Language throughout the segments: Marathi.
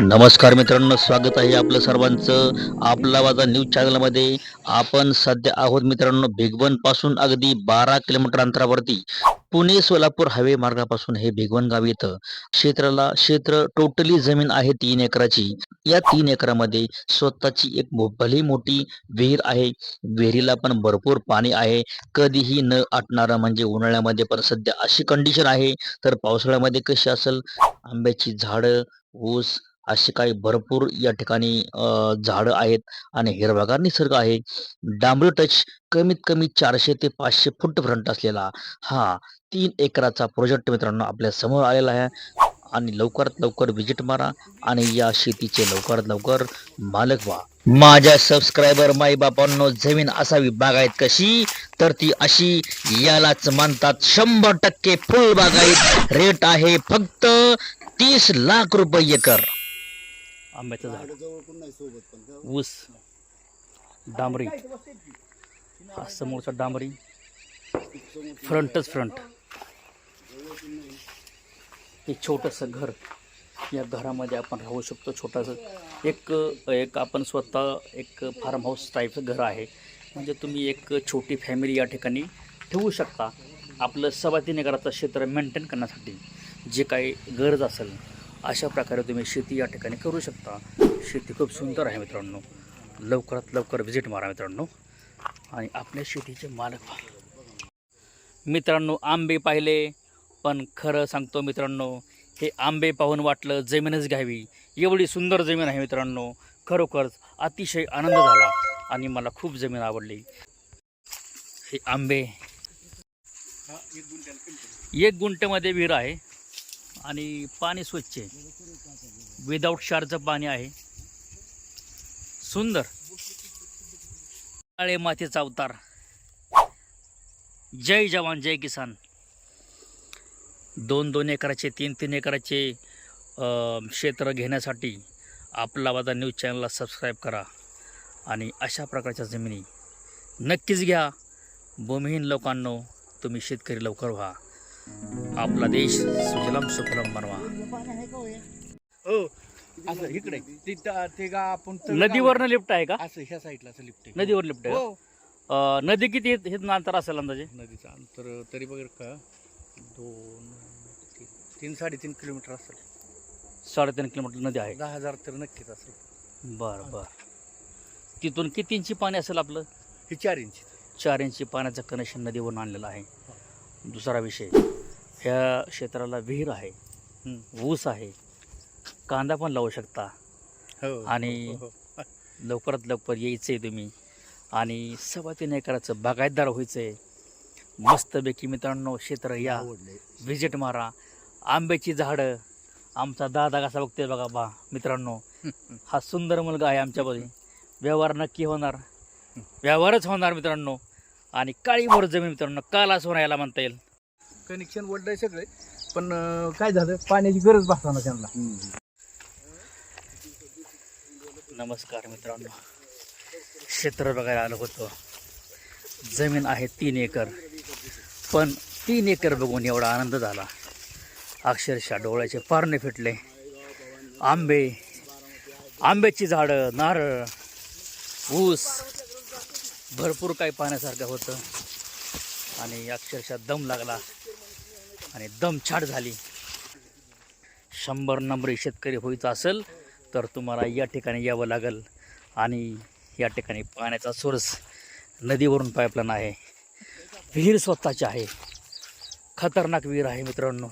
नमस्कार मित्रांनो स्वागत आहे आपलं सर्वांचं आपला माझा न्यूज चॅनलमध्ये. आपण सध्या आहोत मित्रांनो भिगवणपासून अगदी बारा किलोमीटर अंतरावरती पुणे सोलापूर हवे मार्गापासून हे भिगवण गाव येतं क्षेत्राला क्षेत्र टोटली जमीन आहे तीन एकराची. या तीन एकरामध्ये स्वतःची एक भली मोठी विहीर आहे. विहिरीला पण भरपूर पाणी आहे. कधीही न आटणारं म्हणजे उन्हाळ्यामध्ये पण सध्या अशी कंडिशन आहे. तर पावसाळ्यामध्ये कशी असेल? आंब्याची झाडं ऊस असे काही भरपूर या ठिकाणी झाडं आहेत आणि हिरवागार निसर्ग आहे. डांबरी टच कमीत कमी चारशे ते पाचशे फूट फ्रंट असलेला हा तीन एकराचा प्रोजेक्ट मित्रांनो आपल्यासमोर आलेला आहे. आणि लवकरात लवकर व्हिजिट मारा आणि या शेतीचे लवकरात लवकर मालक व्हा. माझ्या सबस्क्रायबर माई बापांनो जमीन असावी बागायत कशी? तर ती अशी यालाच म्हणतात शंभर टक्के फुल बागायत रेट आहे फक्त तीस लाख रुपये एकर. आंब्याचं झाड. ऊस. डांबरी. हा समोरचा डांबरी. फ्रंटच फ्रंट. एक छोटंसं घर. या घरामध्ये आपण राहू शकतो. छोटंसं. एक एक आपण स्वतः एक फार्म हाऊस टाईपचं घर आहे. म्हणजे तुम्ही एक छोटी फॅमिली या ठिकाणी ठेवू शकता. आपलं सव्वा तीन एकराचं क्षेत्र मेंटेन करण्यासाठी जे काही गरज असेल. अशा प्रकारे तुम्ही शेती या ठिकाणी करू शकता. शेती खूप सुंदर आहे मित्रांनो. लवकरात लवकर व्हिजिट मारा मित्रांनो. आणि आपल्या शेतीचे मालक व्हा. मित्रांनो आंबे पाहिले पण खरं सांगतो मित्रांनो हे आंबे पाहून वाटलं जमीनच घ्यावी. एवढी सुंदर जमीन आहे मित्रांनो. खरोखरच अतिशय आनंद झाला आणि मला खूप जमीन आवडली. हे आंबे. एक गुंट्यामध्ये विहीर आहे. आणि पाणी स्वच्छ आहे. विदाऊट क्षारचं पाणी आहे. सुंदर. काळे मातीचा अवतार. जय जवान जय किसान. दोन दोन एकराचे तीन तीन एकराचे क्षेत्र घेण्यासाठी आपला माझा न्यूज चॅनलला सबस्क्राईब करा. आणि अशा प्रकारच्या जमिनी नक्कीच घ्या. भूमिहीन लोकांनो तुम्ही शेतकरी लवकर व्हा. आपला देश सुजलाम सुफलाम बनवा. हो. असं इकडे. ते ता- गा आपण नदीवरनं लिफ्ट आहे का? असं ह्या साईडला असं लिफ्ट आहे. नदीवर लिफ्ट आहे हो. का? अ, नदी किती हे हे अंतर असेल अंदाजे? नदीचं अंतर तरी बघ का. दोन तीन तीन साडेतीन किलोमीटर असेल. साडेतीन किलोमीटर नदी आहे. दहा हजार तर नक्कीच असेल. बरं बरं. तिथून किती इंची पाणी असेल आपलं? हे चार इंच. चार इंची पाण्याचं कनेक्शन नदीवरून आणलेलं आहे. दुसरा विषय. ह्या क्षेत्राला विहीर आहे ऊस आहे. कांदा पण लावू शकता. हो आणि- हो, हो. लवकरात लवकर यायचं आहे तुम्ही. आणि सव्वा तीन एकराचं बागायतदार व्हायचं आहे मस्तपैकी मित्रांनो क्षेत्र या. व्हिजिट मारा. आंब्याची झाडं. आमचा दादा कसा बघतोय बघा बा मित्रांनो. हा सुंदर मुलगा आहे आमच्यामध्ये. व्यवहार नक्की होणार. व्यवहारच होणार मित्रांनो. आणि काळीभर जमीन मित्रांनो काला सोना याला म्हणता येईल. कनेक्शन वडलंय सगळे पण अं, काय झालं? पाण्याची गरज भासणार त्यांना. नमस्कार मित्रांनो. क्षेत्र बघायला आलो होतो. जमीन आहे तीन एकर. पण तीन एकर बघून एवढा आनंद झाला. अक्षरशः डोळ्याचे पारणे फिटले. आंबे आंब्याची झाडं नारळ ऊस भरपूर काही पाहण्यासारखं होतं. आणि अक्षरशः दम लागला. आणि दम छाट झाली. शंभर नंबरी शेतकरी व्हायचं असेल तर तुम्हाला या ठिकाणी यावं लागेल. आणि या ठिकाणी पाण्याचा सोर्स नदीवरून पाईपलाईन आहे. विहीर स्वतःची आहे. खतरनाक विहीर आहे मित्रांनो.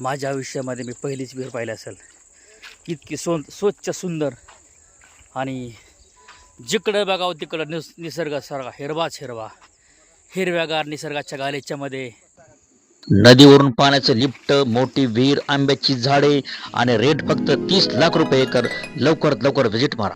माझ्या आयुष्यामध्ये मी पहिलीच विहीर पाहिली असेल. इतकी सो स्वच्छ सुंदर आणि जिकडं बघावं तिकडं निस निसर्ग सारखा हिरवाच हिरवा हिरव्यागार निसर्गाच्या गालेच्यामध्ये नदीवरून पाण्याचं लिफ्ट मोठी विहीर आंब्याची झाडे आणि रेट फक्त तीस लाख रुपये एकर. लवकरात लवकर व्हिजिट मारा.